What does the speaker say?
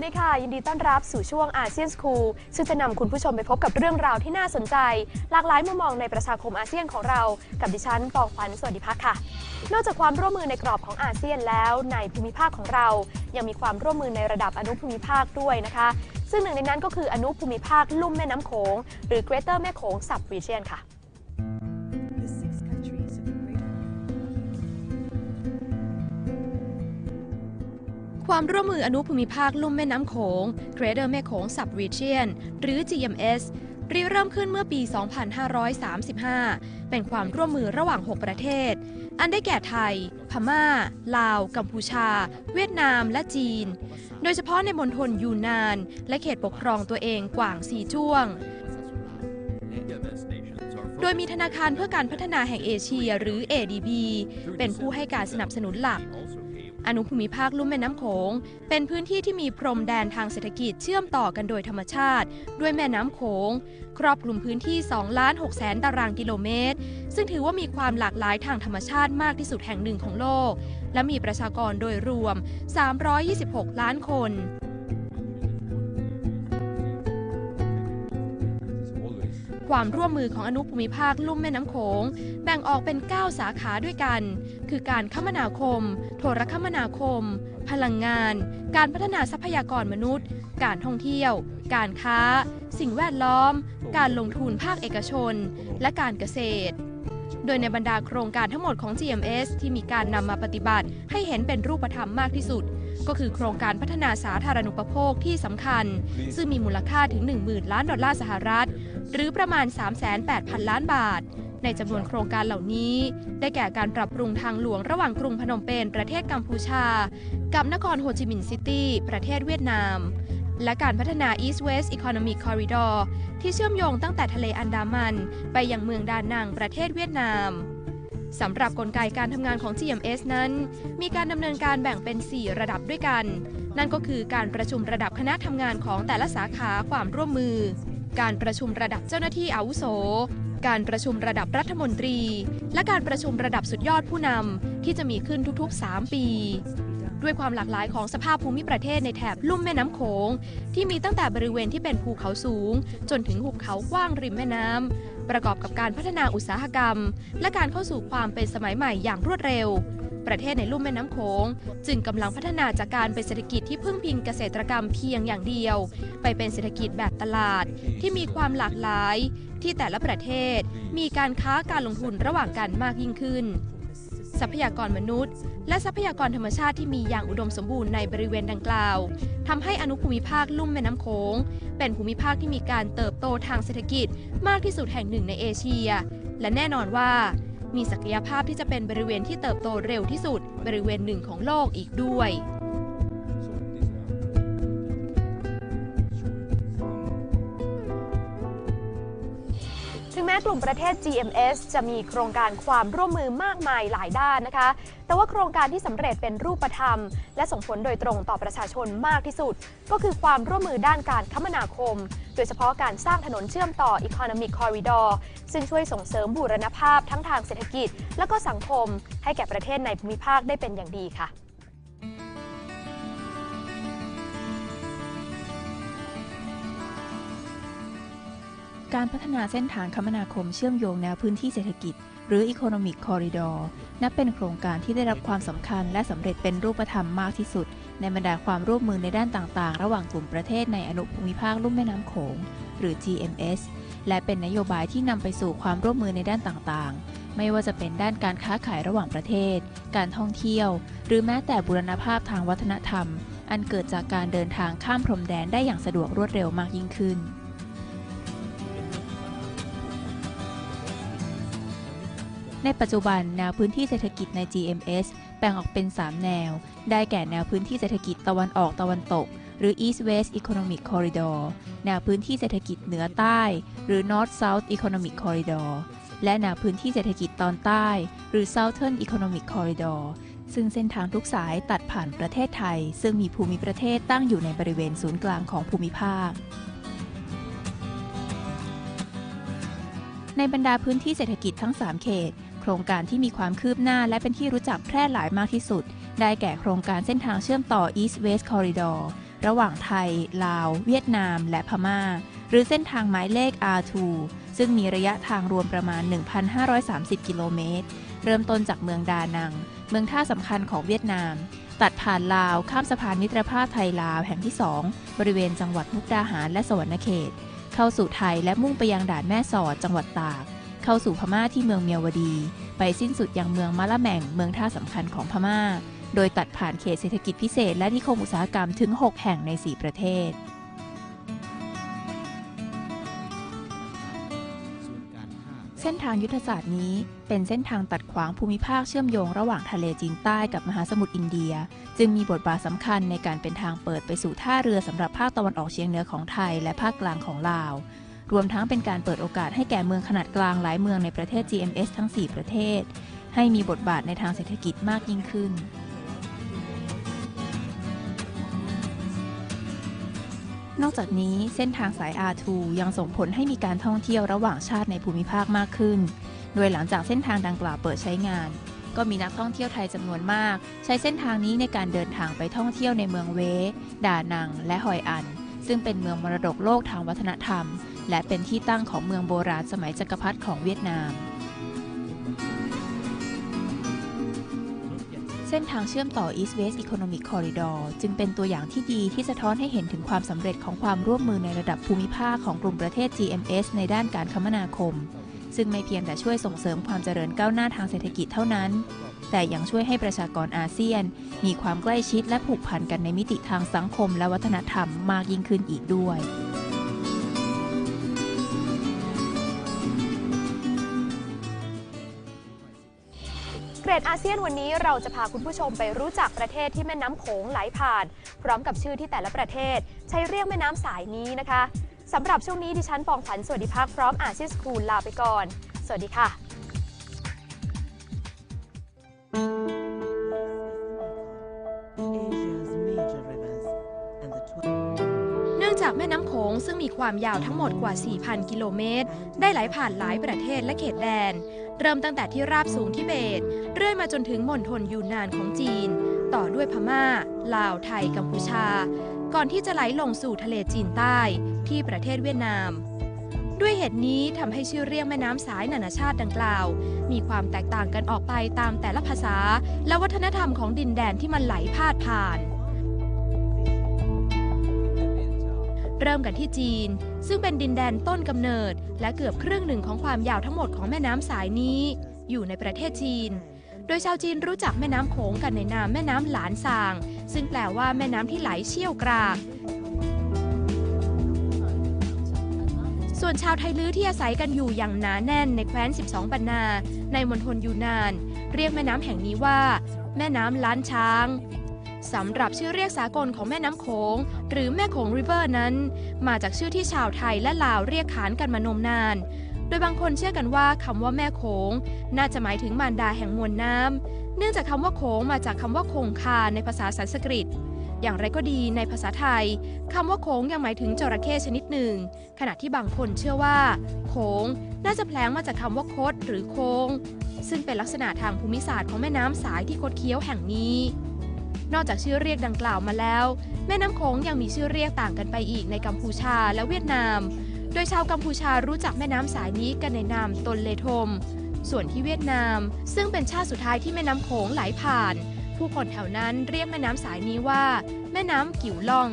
วัสดีค่ะ ยินดีต้อนรับสู่ช่วงอาเซียนสคูลซึ่งจะนำคุณผู้ชมไปพบกับเรื่องราวที่น่าสนใจ หลากหลายมุมมองในประชาคมอาเซียนของเรา กับดิฉันปองขวัญสวัสดิพักค่ะ นอกจากความร่วมมือในกรอบของอาเซียนแล้ว ในภูมิภาคของเรา ยังมีความร่วมมือในระดับอนุภูมิภาคด้วยนะคะ ซึ่งหนึ่งในนั้นก็คืออนุภูมิภาคลุ่มแม่น้ำโขงหรือ Greater แม่โขง Sub Region ค่ะ ความร่วมมืออนุภูมิภาคลุ่มแม่น้ำโขง Greater แม่โขง Sub Region หรือ GMS ริเริ่มขึ้นเมื่อปี 2535 เป็นความร่วมมือระหว่าง 6 ประเทศ อันได้แก่ไทย พม่า ลาว กัมพูชา เวียดนาม และจีน โดยเฉพาะในมณฑลยูนาน และเขตปกครองตัวเองกว่างสีจ้วง โดยมีธนาคารเพื่อการพัฒนาแห่งเอเชียหรือ ADB เป็นผู้ให้การสนับสนุนหลัก อนุภูมิภาคลุ่มแม่น้ำโขง เป็นพื้นที่ที่มีพรมแดนทางเศรษฐกิจเชื่อมต่อกันโดยธรรมชาติ ด้วยแม่น้ำโขง ครอบคลุมพื้นที่2ล้าน6แสนตารางกิโลเมตร ซึ่งถือว่ามีความหลากหลายทางธรรมชาติมากที่สุดแห่งหนึ่งของโลก และมีประชากรโดยรวม 326 ล้านคน ความร่วมมือของอนุภูมิภาคลุ่มแม่น้ำโขงแบ่งออกเป็น 9 สาขาด้วยกัน คือการคมนาคม โทรคมนาคม พลังงาน การพัฒนาทรัพยากรมนุษย์ การท่องเที่ยว การค้า สิ่งแวดล้อม การลงทุนภาคเอกชน และการเกษตรโดยในบรรดาโครงการทั้งหมดของ GMS ที่มีการนำมาปฏิบัติให้เห็นเป็นรูปธรรมมากที่สุด ก็คือโครงการพัฒนาสาธารณูปโภคที่สำคัญ ซึ่งมีมูลค่าถึง 10,000 ล้านดอลลาร์สหรัฐ หรือประมาณ 3,800 ล้านบาท ในจำนวนโครงการเหล่านี้ ได้แก่การปรับปรุงทางหลวงระหว่างกรุงพนมเปญประเทศกัมพูชา กับนครโฮจิมินห์ซิตี้ ประเทศเวียดนาม และการพัฒนา East West Economic Corridor ที่เชื่อมโยงตั้งแต่ทะเลอันดามัน ไปยังเมืองดานังประเทศเวียดนาม สำหรับกลไกการทำงานของ GMS นั้น มีการดำเนินการแบ่งเป็น 4 ระดับด้วยกัน นั่นก็คือการประชุมระดับคณะทำงานของแต่ละสาขาความร่วมมือ การประชุมระดับเจ้าหน้าที่อาวุโส การประชุมระดับรัฐมนตรี และการประชุมระดับสุดยอดผู้นำที่จะมีขึ้นทุกๆ 3 ปี ด้วยความหลากหลายของสภาพภูมิประเทศในแถบลุ่มแม่น้ำโขงที่มีตั้งแต่บริเวณที่เป็นภูเขาสูง จนถึงหุบเขากว้างริมแม่น้ำ ประกอบกับการพัฒนาอุตสาหกรรม และการเข้าสู่ความเป็นสมัยใหม่อย่างรวดเร็ว ประเทศในลุ่มแม่น้ำโขงจึงกำลังพัฒนาจากการเป็นเศรษฐกิจที่พึ่งพิงเกษตรกรรมเพียงอย่างเดียว ไปเป็นเศรษฐกิจแบบตลาด ที่มีความหลากหลาย ที่แต่ละประเทศ มีการค้าการลงทุนระหว่างกันมากยิ่งขึ้น ทรัพยากรมนุษย์ และทรัพยากรธรรมชาติที่มีอย่างอุดมสมบูรณ์ในบริเวณดังกล่าวทำให้อนุภูมิภาคลุ่มแม่น้ำโขงเป็นภูมิภาคที่มีการเติบโตทางเศรษฐกิจมากที่สุดแห่งหนึ่งในเอเชีย และแน่นอนว่า มีศักยภาพที่จะเป็นบริเวณที่เติบโตเร็วที่สุด บริเวณหนึ่งของโลกอีกด้วย กลุ่มประเทศ GMS จะมีโครงการความร่วมมือมากมายหลายด้านนะคะ แต่ว่าโครงการที่สำเร็จเป็นรูปธรรม และส่งผลโดยตรงต่อประชาชนมากที่สุด ก็คือความร่วมมือด้านการคมนาคม โดยเฉพาะการสร้างถนนเชื่อมต่อ Economic Corridor ซึ่งช่วยส่งเสริมบูรณภาพทั้งทางเศรษฐกิจ และก็สังคม ให้แก่ประเทศในภูมิภาคได้เป็นอย่างดีค่ะ การพัฒนาเส้นทางคมนาคมเชื่อมโยงแนวพื้นที่เศรษฐกิจ หรือ Economic Corridor นับเป็นโครงการที่ได้รับความสำคัญและสำเร็จเป็นรูปธรรมมากที่สุด ในบรรดาความร่วมมือในด้านต่างๆ ระหว่างกลุ่มประเทศในอนุภูมิภาคลุ่มแม่น้ำโขง หรือ GMS และเป็นนโยบายที่นำไปสู่ความร่วมมือในด้านต่างๆ ไม่ว่าจะเป็นด้านการค้าขายระหว่างประเทศ การท่องเที่ยว หรือแม้แต่บูรณภาพทางวัฒนธรรม อันเกิดจากการเดินทางข้ามพรมแดนได้อย่างสะดวกรวดเร็วมากยิ่งขึ้น ในปัจจุบันแนวพื้นที่เศรษฐกิจใน GMS แบ่งออกเป็น 3 แนว ได้แก่แนวพื้นที่เศรษฐกิจตะวันออกตะวันตก หรือ East West Economic Corridor แนวพื้นที่เศรษฐกิจเหนือใต้ หรือ North South Economic Corridor และแนวพื้นที่เศรษฐกิจตอนใต้ หรือ Southern Economic Corridor ซึ่งเส้นทางทุกสายตัดผ่านประเทศไทย ซึ่งมีภูมิประเทศตั้งอยู่ในบริเวณศูนย์กลางของภูมิภาคในบรรดาพื้นที่เศรษฐกิจทั้ง 3 เขต รงการที่มีความคืบหน้าและเป็นที่รู้จักแพร่หลายมากที่สุด ได้แก่โครงการเส้นทางเชื่อมต่อ East West Corridor ระหว่างไทย ลาว เวียดนาม และพม่า หรือเส้นทางหมายเลข R2 ซึ่งมีระยะทางรวมประมาณ 1,530 กิโลเมตร เริ่มต้นจากเมืองดานัง เมืองท่าสำคัญของเวียดนาม ตัดผ่านลาว ข้ามสะพานมิตรภาพไทยลาวแห่งที่ 2 บริเวณจังหวัดมุกดาหารและสวรรณเขต เข้าสู่ไทยและมุ่งไปยังด่านแม่สอดจังหวัดตาก เข้าสู่พม่าที่เมืองเมียวดี ไปสิ้นสุดยังเมืองมะละแมงเมืองท่าสำคัญของพม่า โดยตัดผ่านเขตเศรษฐกิจพิเศษและนิคมอุตสาหกรรมถึง 6 แห่งใน 4 ประเทศเส้นทางยุทธศาสตร์นี้เป็นเส้นทางตัดขวางภูมิภาคเชื่อมโยงระหว่างทะเลจีนใต้กับมหาสมุทรอินเดีย จึงมีบทบาทสำคัญในการเป็นทางเปิดไปสู่ท่าเรือสำหรับภาคตะวันออกเฉียงเหนือของไทยและภาคกลางของลาว รวมทั้งเป็นการเปิดโอกาสให้แก่เมืองขนาดกลางหลายเมืองในประเทศ GMS ทั้ง 4 ประเทศ ให้มีบทบาทในทางเศรษฐกิจมากยิ่งขึ้น นอกจากนี้เส้นทางสาย R2 ยังส่งผลให้มีการท่องเที่ยวระหว่างชาติในภูมิภาคมากขึ้น โดยหลังจากเส้นทางดังกล่าวเปิดใช้งานก็มีนักท่องเที่ยวไทยจำนวนมาก ใช้เส้นทางนี้ในการเดินทางไปท่องเที่ยวในเมืองเว ดานัง และฮอยอัน ซึ่งเป็นเมืองมรดกโลกทางวัฒนธรรม และเป็นที่ตั้งของเมืองโบราณสมัยจักรพรรดิของเวียดนาม เส้นทางเชื่อมต่อ East West Economic Corridor จึงเป็นตัวอย่างที่ดีที่สะท้อนให้เห็นถึงความสำเร็จของความร่วมมือในระดับภูมิภาคของกลุ่มประเทศ GMS ในด้านการคมนาคม ซึ่งไม่เพียงแต่ช่วยส่งเสริมความเจริญก้าวหน้าทางเศรษฐกิจเท่านั้น แต่ยังช่วยให้ประชากรอาเซียน มีความใกล้ชิดและผูกพันกันในมิติทางสังคมและวัฒนธรรมมากยิ่งขึ้นอีกด้วย รดอาเซียนวันนี้เราจะพาคุณผู้ชมไปรู้จักประเทศที่แม่น้ำโขงไหลผ่าน พร้อมกับชื่อที่แต่ละประเทศ ใช้เรียกแม่น้ำสายนี้นะคะสำหรับช่วงนี้ดิฉันปองขวัญสวัสดิภาคพร้อมอาเซียนสคูลลาไปก่อน สวัสดีค่ะ Asia's major rivers and the 12เนื่องจากแม่น้ำโขงซึ่งมีความยาวทั้งหมดกว่า 4,000 กิโลเมตร ได้ไหลผ่านหลายประเทศและเขตแดน เริ่มตั้งแต่ที่ราบสูงทิเบต เรื่อยมาจนถึงมณฑลยูนนานของจีน ต่อด้วยพม่า ลาวไทยกัมพูชา ก่อนที่จะไหลลงสู่ทะเลจีนใต้ที่ประเทศเวียดนาม ด้วยเหตุนี้ทำให้ชื่อเรียกแม่น้ำสายนานาชาติดังกล่าว มีความแตกต่างกันออกไปตามแต่ละภาษา และวัฒนธรรมของดินแดนที่มันไหลพาดผ่าน เริ่มกันที่จีน ซึ่งเป็นดินแดนต้นกำเนิด และเกือบครึ่งหนึ่งของความยาวทั้งหมดของแม่น้ำสายนี้ อยู่ในประเทศจีน โดยชาวจีนรู้จักแม่น้ำโขงกันในนามแม่น้ำหลานซาง ซึ่งแปลว่าแม่น้ำที่ไหลเชี่ยวกรากส่วนชาวไทลื้อที่อาศัยกันอยู่อย่างหนาแน่นในแคว้น 12 ปันนา ในมณฑลยูนาน เรียกแม่น้ำแห่งนี้ว่า แม่น้ำล้านช้าง สำหรับชื่อเรียกสากลของแม่น้ำโขงหรือแม่โขงริเวอร์นั้น มาจากชื่อที่ชาวไทยและลาวเรียกขานกันมานมนาน โดยบางคนเชื่อกันว่าคำว่าแม่โขงน่าจะหมายถึงมารดาแห่งมวลน้ำเนื่องจากคำว่าโขงมาจากคำว่าคงคาในภาษาสันสกฤตอย่างไรก็ดีในภาษาไทยคำว่าโขงยังหมายถึงจระเข้ชนิดหนึ่ง ขณะที่บางคนเชื่อว่าโขงน่าจะแพลงมาจากคำว่าคดหรือโคงซึ่งเป็นลักษณะทางภูมิศาสตร์ของแม่น้ำสายที่คดเคี้ยวแห่งนี้ นอกจากชื่อเรียกดังกล่าวมาแล้ว แม่น้ำโขงยังมีชื่อเรียกต่างกันไปอีกในกัมพูชาและเวียดนาม โดยชาวกัมพูชารู้จักแม่น้ำสายนี้กันในนามตนเลทม ส่วนที่เวียดนาม ซึ่งเป็นชาติสุดท้ายที่แม่น้ำโขงไหลผ่าน ผู้คนแถวนั้นเรียกแม่น้ำสายนี้ว่า แม่น้ำกิ๋วล่อง